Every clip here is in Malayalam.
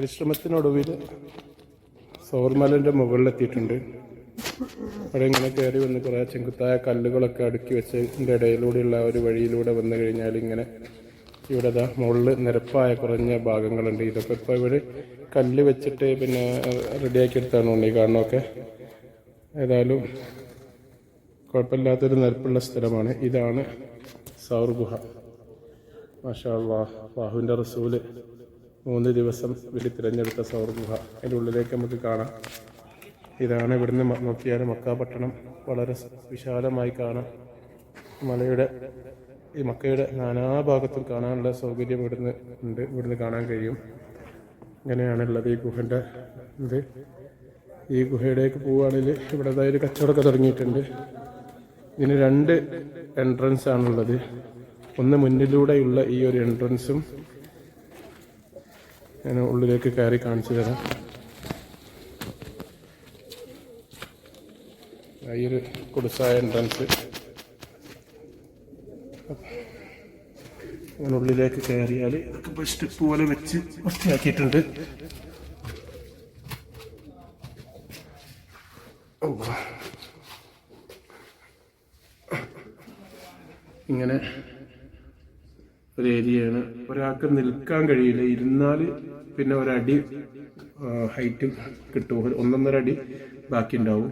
പരിശ്രമത്തിനൊടുവിൽ സൗർമലന്റെ മുകളിലെത്തിയിട്ടുണ്ട്. അവിടെ ഇങ്ങനെ കയറി വന്ന് കുറേ ചെങ്കുത്തായ കല്ലുകളൊക്കെ അടുക്കി വെച്ചതിന്റെ ഇടയിലൂടെയുള്ള ഒരു വഴിയിലൂടെ വന്നു കഴിഞ്ഞാൽ ഇങ്ങനെ ഇവിടെ ദാ മുകളിൽ നിരപ്പായ കുറഞ്ഞ ഭാഗങ്ങളുണ്ട്. ഇതൊക്കെ ഇപ്പോൾ ഇവിടെ കല്ല് വെച്ചിട്ട് പിന്നെ റെഡിയാക്കി എടുത്താണ് ഈ കാണണമൊക്കെ ഏതായാലും കുഴപ്പമില്ലാത്തൊരു നിരപ്പുള്ള സ്ഥലമാണ്. ഇതാണ് സൗർ ഗുഹ മാഷാ അള്ളാഹ് ബാഹുവിന്റെ റസൂൽ. മൂന്ന് ദിവസം വലിയ തിരഞ്ഞെടുത്ത സൗർഗുഹ അതിന്റെ ഉള്ളിലേക്ക് നമുക്ക് കാണാം. ഇതാണ് ഇവിടുന്ന് നോക്കിയാൽ മക്ക പട്ടണം. വളരെ വിശാലമായി കാണാം. മലയുടെ ഈ മക്കയുടെ നാനാഭാഗത്തും കാണാനുള്ള സൗകര്യം ഇവിടുന്ന് ഉണ്ട്. ഇവിടുന്ന് കാണാൻ കഴിയും. ഇങ്ങനെയാണുള്ളത് ഈ ഗുഹന്റെ ഇത്. ഈ ഗുഹയിലേക്ക് പോവുകയാണെങ്കിൽ ഇവിടെ അതായത് കച്ചവടമൊക്കെ തുടങ്ങിയിട്ടുണ്ട്. ഇതിന് രണ്ട് എൻട്രൻസ് ആണുള്ളത്. ഒന്ന് മുന്നിലൂടെയുള്ള ഈ ഒരു എൻട്രൻസും ഞാൻ ഉള്ളിലേക്ക് കയറി കാണിച്ചു തരാം. ഈയൊരു കുടുസായ എൻട്രൻസ് ഞാൻ ഉള്ളിലേക്ക് കയറിയാൽ ഇതൊക്കെ സ്റ്റെപ്പ് പോലെ വെച്ച് വൃത്തിയാക്കിയിട്ടുണ്ട്. ഇങ്ങനെ ഒരു ഏരിയയാണ്. ഒരാൾക്ക് നിൽക്കാൻ കഴിയില്ല. ഇരുന്നാൽ പിന്നെ ഒരടി ഹൈറ്റും കിട്ടും. ഒന്നൊന്നര അടി ബാക്കി ഉണ്ടാവും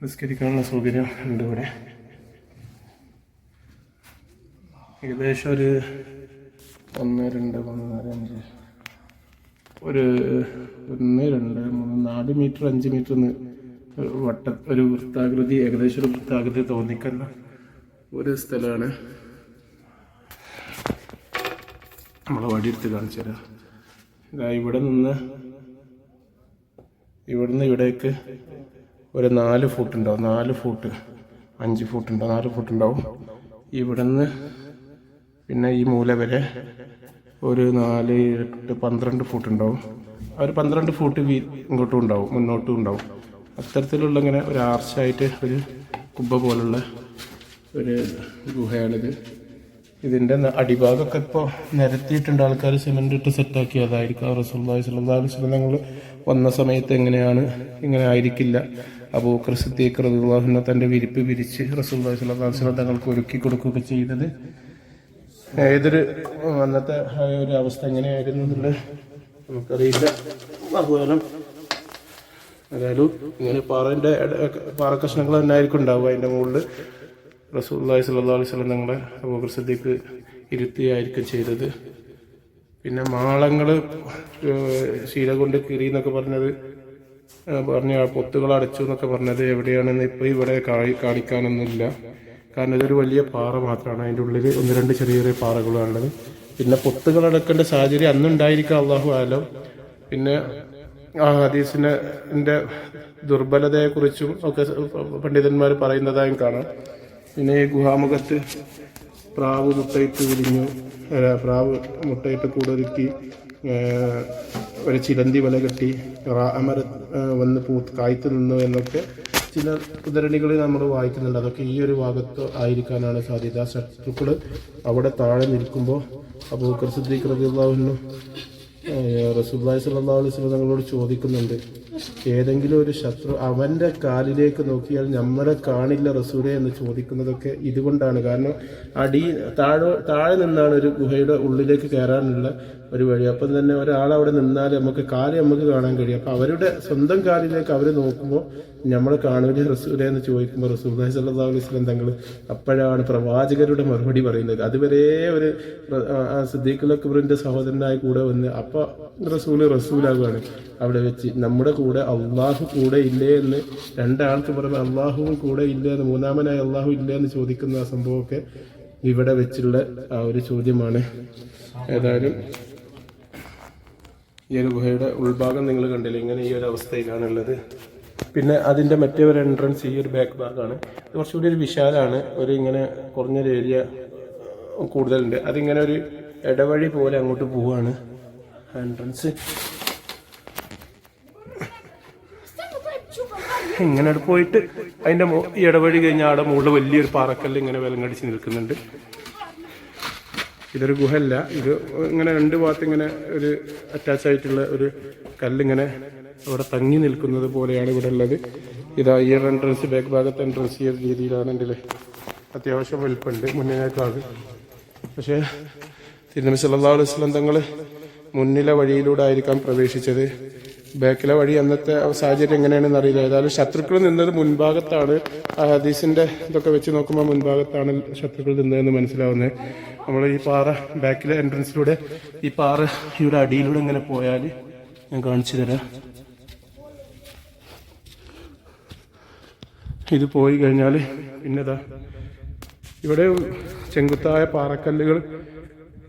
നിസ്കരിക്കാനുള്ള സൗകര്യം ഉണ്ട് ഇവിടെ. ഏകദേശം ഒരു ഒന്ന് രണ്ട് മൂന്ന് നാല് അഞ്ച്. ഒരു ഒന്ന് രണ്ട് മൂന്ന് നാല് മീറ്റർ അഞ്ച് മീറ്റർ വട്ട ഒരു വൃത്താകൃതി ഏകദേശം ഒരു വൃത്താകൃതി തോന്നിക്കുന്ന ഒരു സ്ഥലമാണ്. നമ്മളെ വടിയെടുത്ത് കാണിച്ചു തരാം. ഇവിടെ നിന്ന് ഇവിടുന്ന് ഇവിടേക്ക് ഒരു നാല് ഫുട്ട് ഉണ്ടാവും നാല് ഫുട്ട് അഞ്ച് ഫുട്ട് ഉണ്ടാവും നാല് ഫുട്ട് ഉണ്ടാവും ഇവിടുന്ന് പിന്നെ ഈ മൂല വരെ ഒരു നാല് എട്ട് പന്ത്രണ്ട് ഫുട്ട് ഉണ്ടാവും ഒരു പന്ത്രണ്ട് ഫുട്ട് വീ ഇങ്ങോട്ടും ഉണ്ടാവും മുന്നോട്ടും ഉണ്ടാവും. അത്തരത്തിലുള്ള ഇങ്ങനെ ഒരു ആർച്ചായിട്ട് ഒരു കുബ്ബ പോലുള്ള ഒരു ഗുഹയാണിത്. ഇതിന്റെ അടിഭാഗമൊക്കെ ഇപ്പോൾ നിരത്തിയിട്ടുണ്ട്. ആൾക്കാർ സിമെന്റ് ഇട്ട് സെറ്റാക്കി അതായിരിക്കും റസൂള്ളി സ്വല്ലല്ലാഹു അലൈഹി വസല്ലം ഞങ്ങൾ വന്ന സമയത്ത് എങ്ങനെയാണ് ഇങ്ങനെ ആയിരിക്കില്ല. അപ്പോൾ സിദ്ദീഖ് റസൂല്ലാഹിനെ തന്റെ വിരിപ്പ് വിരിച്ച് റസൂള്ളി സ്വല്ലല്ലാഹു അലൈഹി വസല്ലം തങ്ങൾക്ക് ഒരുക്കി കൊടുക്കുകയൊക്കെ ചെയ്തത്. ഏതൊരു അന്നത്തെ ഒരു അവസ്ഥ എങ്ങനെയായിരുന്നു എന്നുള്ളത് നമുക്കറിയില്ല. ബഹുമാനം ഏതായാലും ഇങ്ങനെ പാറന്റെ കഷ്ണങ്ങൾ തന്നെ ആയിരിക്കും ഉണ്ടാവുക അതിന്റെ മുകളിൽ റസൂല്ലായി സല്ലാ അലൈഹി വസല്ലം തങ്ങളെ അബൂബക്കർ സിദ്ദീഖ് ഇരുത്തിയായിരിക്കും ചെയ്തത്. പിന്നെ മാളങ്ങൾ ശീല കൊണ്ട് കിറി എന്നൊക്കെ പറഞ്ഞത് പറഞ്ഞ പൊത്തുകൾ അടച്ചു എന്നൊക്കെ പറഞ്ഞത് എവിടെയാണെന്ന് ഇപ്പോൾ ഇവിടെ കാണിക്കാനൊന്നുമില്ല. കാരണം ഇതൊരു വലിയ പാറ മാത്രമാണ്. അതിന്റെ ഉള്ളിൽ ഒന്ന് രണ്ട് ചെറിയ ചെറിയ പാറകളാണുള്ളത് പിന്നെ പൊത്തുകൾ അടക്കേണ്ട സാഹചര്യം അന്നുണ്ടായിരിക്കാം അള്ളാഹു ആലം പിന്നെ ആ ഹദീസിനെ ദുർബലതയെക്കുറിച്ചും ഒക്കെ പണ്ഡിതന്മാർ പറയുന്നതായും കാണാം. പിന്നെ ഈ ഗുഹാമുഖത്ത് പ്രാവ് മുട്ടയിട്ട് വിരിഞ്ഞു. പ്രാവ് മുട്ടയിട്ട് കൂടൊരുക്കി ഒരു ചിലന്തി വല കെട്ടി അമര വന്ന് പൂ കായ്ത്തു നിന്നു എന്നൊക്കെ ചില ഉദരണികളിൽ നമ്മൾ വായിക്കുന്നുണ്ട്. അതൊക്കെ ഈ ഒരു ഭാഗത്ത് ആയിരിക്കാനാണ് സാധ്യത. ശത്രുക്കൾ അവിടെ താഴെ നിൽക്കുമ്പോൾ അബൂക്കർ സിദ്ദീഖ് റബിള്ളാഹുന്നു റസൂല്ലായി സല്ലല്ലാഹു അലൈഹി തങ്ങളോട് ചോദിക്കുന്നുണ്ട്. ഏതെങ്കിലും ഒരു ശത്രു അവന്റെ കാലിലേക്ക് നോക്കിയാൽ നമ്മളെ കാണില്ല റസൂലെ എന്ന് ചോദിക്കുന്നതൊക്കെ ഇതുകൊണ്ടാണ്. കാരണം അടി താഴെ താഴെ നിന്നാണ് ഒരു ഗുഹയുടെ ഉള്ളിലേക്ക് കയറാനുള്ള ഒരു വഴി. അപ്പം തന്നെ ഒരാൾ അവിടെ നിന്നാൽ നമുക്ക് കാൽ നമുക്ക് കാണാൻ കഴിയും. അപ്പം അവരുടെ സ്വന്തം കാലിലേക്ക് അവർ നോക്കുമ്പോൾ നമ്മൾ കാണൂല റസൂലെ എന്ന് ചോദിക്കുമ്പോൾ റസൂൽ സല്ലാ അലൈഹി വസല്ലം തങ്ങൾ അപ്പോഴാണ് പ്രവാചകരുടെ മറുപടി പറയുന്നത്. അതുവരെ ഒരു സിദ്ദീഖുലക്ബറിന്റെ സഹോദരനായി കൂടെ വന്ന് അപ്പോൾ റസൂൽ റസൂലാകുകയാണ് അവിടെ വെച്ച്. നമ്മുടെ കൂടെ അള്ളാഹു കൂടെ ഇല്ലേ എന്ന് രണ്ടാൾക്ക് പുറമെ അള്ളാഹുവും കൂടെ ഇല്ലേ എന്ന് മൂന്നാമനായി അള്ളാഹു ഇല്ലേ എന്ന് ചോദിക്കുന്ന ആ സംഭവമൊക്കെ ഇവിടെ വെച്ചുള്ള ആ ഒരു ചോദ്യമാണ്. ഏതായാലും ഈ ഒരു ഗുഹയുടെ ഉൾഭാഗം നിങ്ങൾ കണ്ടില്ല? ഇങ്ങനെ ഈ ഒരു അവസ്ഥയിലാണുള്ളത്. പിന്നെ അതിന്റെ മറ്റേ ഒരു എൻട്രൻസ് ഈ ഒരു ബാക്ക് ഭാഗമാണ് ഇത് കുറച്ചുകൂടി ഒരു വിശാലാണ്. ഒരു ഇങ്ങനെ കുറഞ്ഞൊരു ഏരിയ കൂടുതലുണ്ട്. അതിങ്ങനെ ഒരു ഇടവഴി പോലെ അങ്ങോട്ട് പോവാണ് എൻട്രൻസ് ഇങ്ങനെ പോയിട്ട് അതിന്റെ ഇടവഴി കഴിഞ്ഞാൽ അവിടെ മുകളിൽ വലിയൊരു പാറക്കല്ല് ഇങ്ങനെ വിലങ്ങടിച്ച് നിൽക്കുന്നുണ്ട്. ഇതൊരു ഗുഹയല്ല. ഇത് ഇങ്ങനെ രണ്ട് ഭാഗത്ത് ഇങ്ങനെ ഒരു അറ്റാച്ച് ആയിട്ടുള്ള ഒരു കല്ലിങ്ങനെ അവിടെ തങ്ങി നിൽക്കുന്നത് പോലെയാണ് ഇവിടെ ഉള്ളത്. ഇതാ ഈ എൻട്രൻസ് ബാക്ക് ഭാഗത്ത് എൻട്രൻസ് ചെയ്ത രീതിയിലാണ് എന്റെ അത്യാവശ്യം വലുപ്പുണ്ട് മുന്നിനേക്കാൾ പക്ഷേ തിരുനബി സല്ലല്ലാഹു അലൈഹി വസല്ലം തങ്ങൾ മുന്നിലെ വഴിയിലൂടെ ആയിരിക്കാം പ്രവേശിച്ചത്. ബാക്കിലെ വഴി അന്നത്തെ സാഹചര്യം എങ്ങനെയാണെന്ന് അറിയില്ല. ഏതായാലും ശത്രുക്കൾ നിന്നത് മുൻഭാഗത്താണ്. ഹദീസിന്റെ ഇതൊക്കെ വെച്ച് നോക്കുമ്പോൾ മുൻഭാഗത്താണ് ശത്രുക്കൾ നിന്നതെന്ന് മനസ്സിലാവുന്നത്. നമ്മൾ ഈ പാറ ബാക്കിലെ എൻട്രൻസിലൂടെ ഈ പാറ ഇവിടെ അടിയിലൂടെ ഇങ്ങനെ പോയാൽ ഞാൻ കാണിച്ചു തരാം. ഇത് പോയി കഴിഞ്ഞാൽ പിന്നെതാ ഇവിടെ ചെങ്കുത്തായ പാറക്കല്ലുകൾ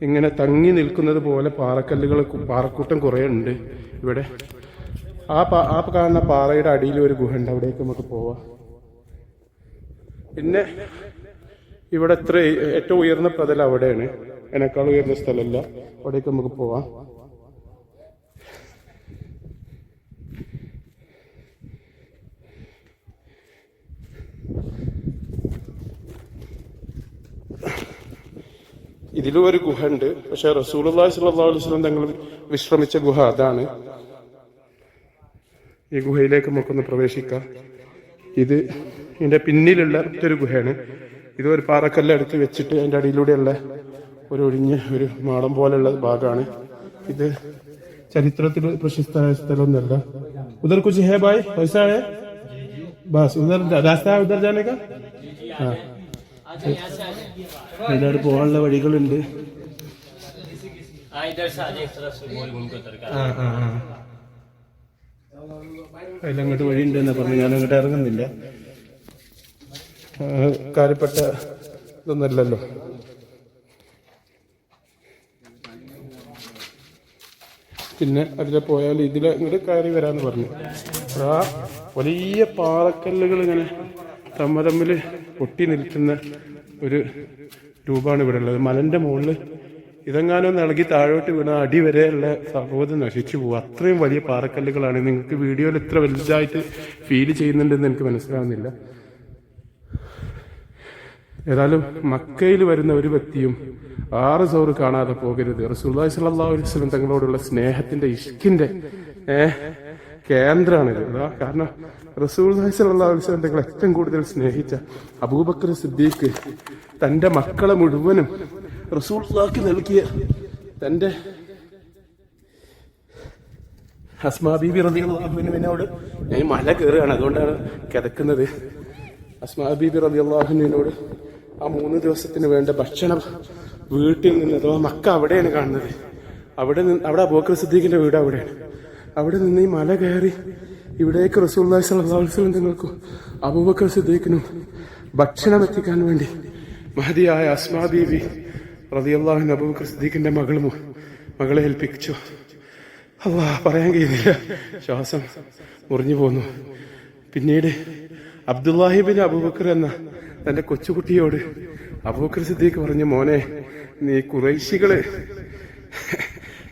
ഇങ്ങനെ തങ്ങി നിൽക്കുന്നത് പോലെ പാറക്കല്ലുകൾ പാറക്കൂട്ടം കുറേ ഉണ്ട് ഇവിടെ. ആ പാ ആ കാണുന്ന പാറയുടെ അടിയിൽ ഒരു ഗുഹ ഉണ്ട്. അവിടേക്ക് നമുക്ക് പോവാം. പിന്നെ ഇവിടെ എത്ര ഏറ്റവും ഉയർന്ന പ്രതലം അവിടെയാണ്. എന്നെക്കാൾ ഉയർന്ന സ്ഥലമല്ല. അവിടേക്ക് നമുക്ക് പോവാം. ഇതിലും ഒരു ഗുഹ ഉണ്ട് പക്ഷെ റസൂലി വസല്ലം തങ്ങൾ വിശ്രമിച്ച ഗുഹ അതാണ്. ഈ ഗുഹയിലേക്ക് നമുക്കൊന്ന് പ്രവേശിക്കാം. ഇത് ഇതിന്റെ പിന്നിലുള്ള മറ്റൊരു ഗുഹയാണ്. ഇത് ഒരു പാറക്കല്ല് എടുത്ത് വെച്ചിട്ട് അതിന്റെ അടിയിലൂടെയുള്ള ഒരു ഒഴിഞ്ഞ് ഒരു മാടം പോലെയുള്ള ഭാഗമാണ്. ഇത് ചരിത്രത്തിൽ പ്രശസ്തമായ സ്ഥലമൊന്നുമല്ല. ഉദർ കുച്ച് ഹേ ബായ് വയസ്സായ ബാസ് ഉദർ രാസ്ത ഉദർ ജാനേക്ക ആ. അതിനോട് പോകാനുള്ള വഴികളുണ്ട്. അതിലങ്ങോട്ട് വഴിയുണ്ടെന്നാ പറഞ്ഞു ഞാൻ അങ്ങോട്ട് ഇറങ്ങുന്നില്ല. കാര്യപ്പെട്ട ഇതൊന്നല്ലല്ലോ പിന്നെ അതിലെ പോയാൽ ഇതിലെ ഇങ്ങോട്ട് കയറി വരാന്ന് പറഞ്ഞു. ആ വലിയ പാറക്കല്ലുകൾ ഇങ്ങനെ തമ്മ തമ്മിൽ പൊട്ടി നിൽക്കുന്ന ഒരു രൂപമാണ് ഇവിടെ ഉള്ളത്. മലന്റെ മുകളിൽ ഇതെങ്ങാനും ഇളകി താഴോട്ട് വീണ അടി വരെയുള്ള നശിച്ചു പോകും. അത്രയും വലിയ പാറക്കല്ലുകളാണ്. നിങ്ങൾക്ക് വീഡിയോയിൽ ഇത്ര വലുതായിട്ട് ഫീൽ ചെയ്യുന്നുണ്ടെന്ന് എനിക്ക് മനസ്സിലാവുന്നില്ല. ഏതായാലും മക്കയിൽ വരുന്ന ഒരു വ്യക്തിയും ആറ് സൗറ് കാണാതെ പോകരുത്. റസൂല്ലായി സല്ലല്ലാഹു അലൈഹി വസല്ലം തങ്ങളോടുള്ള സ്നേഹത്തിന്റെ ഇഷ്കിന്റെ കേന്ദ്രമാണിത് അതാ കാരണം അലൈഹി വസല്ലം തങ്ങൾ ഏറ്റവും കൂടുതൽ സ്നേഹിച്ച അബൂബക്കർ സിദ്ദീഖ് തന്റെ മക്കളെ മുഴുവനും റസൂല്ലാക്ക് നൽകിയ തന്റെ അസ്മാ ബീബി ഞാൻ മല കയറുകയാണ്. അതുകൊണ്ടാണ് കിടക്കുന്നത് അസ്മാ ബീബി ആ മൂന്ന് ദിവസത്തിന് വേണ്ട ഭക്ഷണം വീട്ടിൽ നിന്ന് അഥവാ മക്ക അവിടെയാണ് കാണുന്നത്. അവിടെ നിന്ന് അവിടെ അബൂബക്കർ സിദ്ദീഖിന്റെ വീട് അവിടെയാണ്. അവിടെ നിന്ന് ഈ മല കയറി ഇവിടേക്ക് വസല്ലം തങ്ങൾക്കും അബൂബക്കർ സിദ്ദീഖിനും ഭക്ഷണം എത്തിക്കാൻ വേണ്ടി മഹതിയായ അസ്മാ ബീബി റളിയല്ലാഹു അബൂബക്കർ സിദ്ദീഖിന്റെ മകളും മകളെ ഏൽപ്പിച്ചു. അല്ലാ പറയാൻ കഴിയുന്നില്ല. ശ്വാസം മുറിഞ്ഞു പോന്നു. പിന്നീട് അബ്ദുല്ലാഹിബിൻ അബൂബക്കർ എന്ന തന്റെ കൊച്ചുകുട്ടിയോട് അബൂക്കർ സിദ്ദീഖ് പറഞ്ഞു മോനെ നീ കുറേശികൾ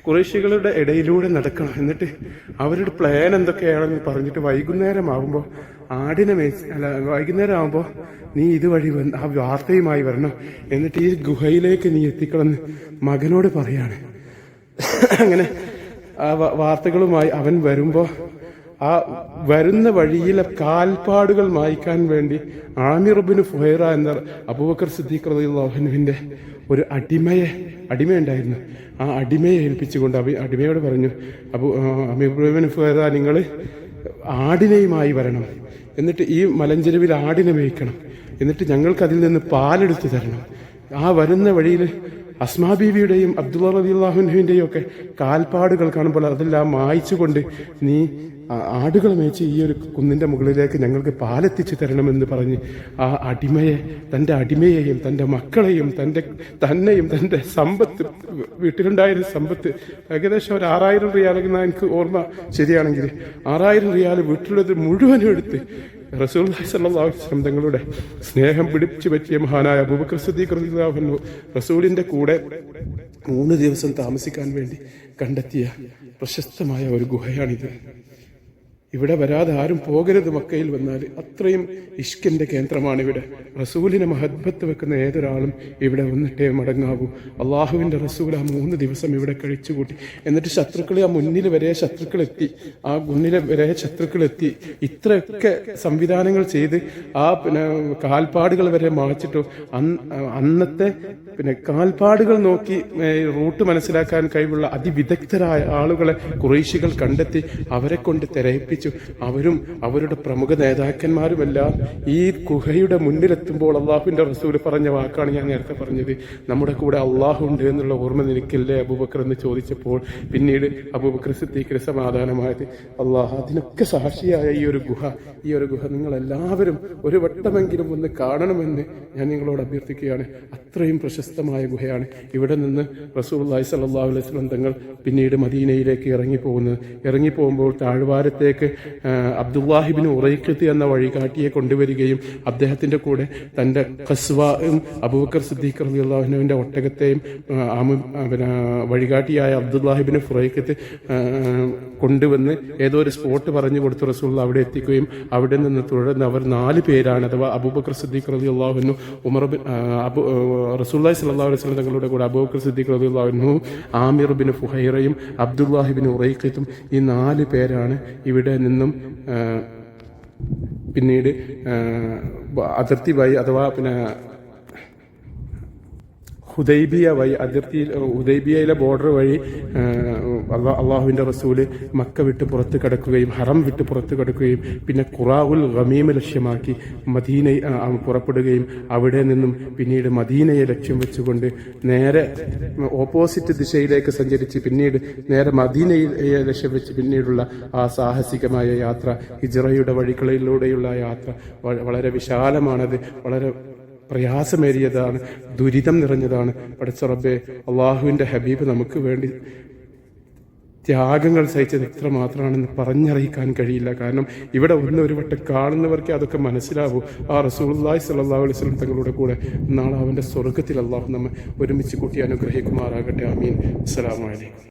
കുറേശികളുടെ ഇടയിലൂടെ നടക്കണം. എന്നിട്ട് അവരുടെ പ്ലാൻ എന്തൊക്കെയാണെന്ന് പറഞ്ഞിട്ട് വൈകുന്നേരം ആകുമ്പോൾ ആടിനെ മേച്ച് അല്ല വൈകുന്നേരം ആകുമ്പോൾ നീ ഇതുവഴി വന്ന് ആ വാർത്തയുമായി വരണം. എന്നിട്ട് ഈ ഗുഹയിലേക്ക് നീ എത്തിക്കണമെന്ന് മകനോട് പറയാണ്. അങ്ങനെ ആ വാർത്തകളുമായി അവൻ വരുമ്പോ ആ വരുന്ന വഴിയിലെ കാൽപ്പാടുകൾ മായ്ക്കാൻ വേണ്ടി ആമിറുബിന് ഫുഹൈറ എന്ന അബൂബക്കർ സിദ്ദീഖ് റളിയല്ലാഹുവിന്റെ ഒരു അടിമയെ അടിമയുണ്ടായിരുന്നു ആ അടിമയെ ഏൽപ്പിച്ചുകൊണ്ട് അബി അടിമയോട് പറഞ്ഞു അബു അമീറുബിന് ഫുഹൈറ നിങ്ങൾ ആടിനെയുമായി വരണം. എന്നിട്ട് ഈ മലഞ്ചെരുവിൽ ആടിനെ മേയ്ക്കണം. എന്നിട്ട് ഞങ്ങൾക്ക് അതിൽ നിന്ന് പാലെടുത്ത് തരണം. ആ വരുന്ന വഴിയിൽ അസ്മാ ബീവിയുടെയും അബ്ദുള്ള റബിള്ളാഹുവിന്റെയും ഒക്കെ കാൽപ്പാടുകൾ കാണുമ്പോൾ അതെല്ലാം മായ്ച്ചുകൊണ്ട് നീ ആടുകൾ മേച്ച് ഈ ഒരു കുന്നിന്റെ മുകളിലേക്ക് ഞങ്ങൾക്ക് പാലെത്തിച്ചു തരണമെന്ന് പറഞ്ഞ് ആ അടിമയെ തന്റെ അടിമയെയും തന്റെ മക്കളെയും തന്റെ തന്നെയും തന്റെ സമ്പത്ത് വീട്ടിലുണ്ടായിരുന്ന സമ്പത്ത് ഏകദേശം ഒരു ആറായിരം റിയാലെന്ന എനിക്ക് ഓർമ്മ ശരിയാണെങ്കിൽ ആറായിരം റിയാൽ വീട്ടിലുള്ളത് മുഴുവനും എടുത്ത് റസൂൽ വസല്ലം തങ്ങളുടെ സ്നേഹം പിടിച്ചു പറ്റിയ മഹാനായ അബൂബക്കർ റസൂലിന്റെ കൂടെ മൂന്ന് ദിവസം താമസിക്കാൻ വേണ്ടി കണ്ടെത്തിയ പ്രശസ്തമായ ഒരു ഗുഹയാണിത്. ഇവിടെ വരാതെ ആരും പോകരുത് മക്കയിൽ വന്നാൽ. അത്രയും ഇഷ്കിന്റെ കേന്ദ്രമാണ് ഇവിടെ റസൂലിനെ മഹത്ബത്ത് വെക്കുന്ന ഏതൊരാളും ഇവിടെ വന്നിട്ടേ മടങ്ങാവൂ. അള്ളാഹുവിന്റെ റസൂൽ ആ മൂന്ന് ദിവസം ഇവിടെ കഴിച്ചുകൂട്ടി. എന്നിട്ട് ശത്രുക്കൾ ആ മുന്നിൽ വരെ ശത്രുക്കളെത്തി. ആ മുന്നിൽ വരെ ശത്രുക്കളെത്തി. ഇത്രയൊക്കെ സംവിധാനങ്ങൾ ചെയ്ത് ആ പിന്നെ കാൽപ്പാടുകൾ വരെ മാച്ചിട്ടു. അന്നത്തെ പിന്നെ കാൽപ്പാടുകൾ നോക്കി റൂട്ട് മനസ്സിലാക്കാൻ കഴിവുള്ള അതിവിദഗ്ധരായ ആളുകളെ കുറേശികൾ കണ്ടെത്തി അവരെ കൊണ്ട് തെരയിപ്പിച്ചു അവരും അവരുടെ പ്രമുഖ നേതാക്കന്മാരുമെല്ലാം ഈ ഗുഹയുടെ മുന്നിലെത്തുമ്പോൾ അള്ളാഹുവിന്റെ റസൂൽ പറഞ്ഞ വാക്കാണ് ഞാൻ നേരത്തെ പറഞ്ഞത്. നമ്മുടെ കൂടെ അള്ളാഹു ഉണ്ട് എന്നുള്ള ഓർമ്മ നിനക്കില്ലേ അബൂബക്കർ എന്ന് ചോദിച്ചപ്പോൾ? പിന്നീട് അബൂബക്കർ സിദ്ദീഖിന് സമാധാനമായത്. അള്ളാഹ് അതിനൊക്കെ സാക്ഷിയായ ഈ ഒരു ഗുഹ ഈ ഒരു ഗുഹ നിങ്ങൾ എല്ലാവരും ഒരു വട്ടമെങ്കിലും ഒന്ന് കാണണമെന്ന് ഞാൻ നിങ്ങളോട് അഭ്യർത്ഥിക്കുകയാണ്. അത്രയും പ്രശസ്തമായ ഗുഹയാണ്. ഇവിടെ നിന്ന് റസൂൽ സല്ലാഹു അലൈഹി സ്വലം തങ്ങൾ പിന്നീട് മദീനയിലേക്ക് ഇറങ്ങി പോകുന്നത് ഇറങ്ങി ഇറങ്ങിപ്പോകുമ്പോൾ താഴ്വാരത്തേക്ക് ആ, അബ്ദുല്ലാഹിബിൻ ഉറൈക്കത്ത് എന്ന വഴികാട്ടിയെ കൊണ്ടുവരികയും അദ്ദേഹത്തിന്റെ കൂടെ തന്റെ ഖസ്വയും അബൂബക്കർ സിദ്ദീഖ് റലി അള്ളാഹുനുവിന്റെ ഒട്ടകത്തെയും പിന്നെ വഴികാട്ടിയായ അബ്ദുല്ലാഹിബിന് ഫുറൈക്കത്ത് കൊണ്ടുവന്ന് ഏതോ ഒരു സ്പോട്ട് പറഞ്ഞു കൊടുത്ത് റസൂൾ അവിടെ എത്തിക്കുകയും അവിടെ നിന്ന് തുടർന്ന് അവർ നാല് പേരാണ് അഥവാ അബൂബക്കർ സിദ്ദീഖ് റബി അള്ളാഹുനു ഉമർ ബിൻ അബു റസൂല്ലാഹി സല്ലാ അലൈഹി സ്വലം തങ്ങളുടെ കൂടെ അബൂബക്കർ സിദ്ദീഖ് റബി അള്ളാഹുനു ആമിർ ബിൻ ഫുഹൈറയും അബ്ദുല്ലാഹിബിൻ ഉറൈക്കത്തും ഈ നാല് പേരാണ് ഇവിടെ നിന്നും പിന്നീട് അതിർത്തി വഴി അഥവാ പിന്നെ ഹുദൈബിയ വഴി അതിർത്തി ഹുദൈബിയയിലെ ബോർഡർ വഴി അള്ളാ- അള്ളാഹുവിന്റെ റസൂൽ മക്ക വിട്ട് പുറത്ത് കിടക്കുകയും ഹറം വിട്ട് പുറത്ത് കിടക്കുകയും പിന്നെ ഖുറാവുൽ റമീമ ലക്ഷ്യമാക്കി മദീന പുറപ്പെടുകയും അവിടെ നിന്നും പിന്നീട് മദീനയെ ലക്ഷ്യം വെച്ചുകൊണ്ട് നേരെ ഓപ്പോസിറ്റ് ദിശയിലേക്ക് സഞ്ചരിച്ച് പിന്നീട് നേരെ മദീനയെ ലക്ഷ്യം വെച്ച് പിന്നീടുള്ള ആ സാഹസികമായ യാത്ര ഹിജറയുടെ വഴികളിലൂടെയുള്ള യാത്ര വളരെ വിശാലമാണത് വളരെ പ്രയാസമേറിയതാണ് ദുരിതം നിറഞ്ഞതാണ്. പഠിച്ച റബ്ബെ അള്ളാഹുവിന്റെ ഹബീബ് നമുക്ക് വേണ്ടി ത്യാഗങ്ങൾ സഹിച്ചത് എത്ര മാത്രമാണെന്ന് പറഞ്ഞറിയിക്കാൻ കഴിയില്ല. കാരണം ഇവിടെ ഒന്ന് ഒരു വട്ടം കാണുന്നവർക്ക് അതൊക്കെ മനസ്സിലാവൂ. ആ സ്വല്ലല്ലാഹു അലൈഹി വസല്ലം തങ്ങളുടെ കൂടെ നാളെ അവന്റെ സ്വർഗത്തിൽ അള്ളാഹു നമ്മെ ഒരുമിച്ച് കൂട്ടി അനുഗ്രഹിക്കുമാറാകട്ടെ. അമീൻ അസ്സലാമു അലൈക്കും.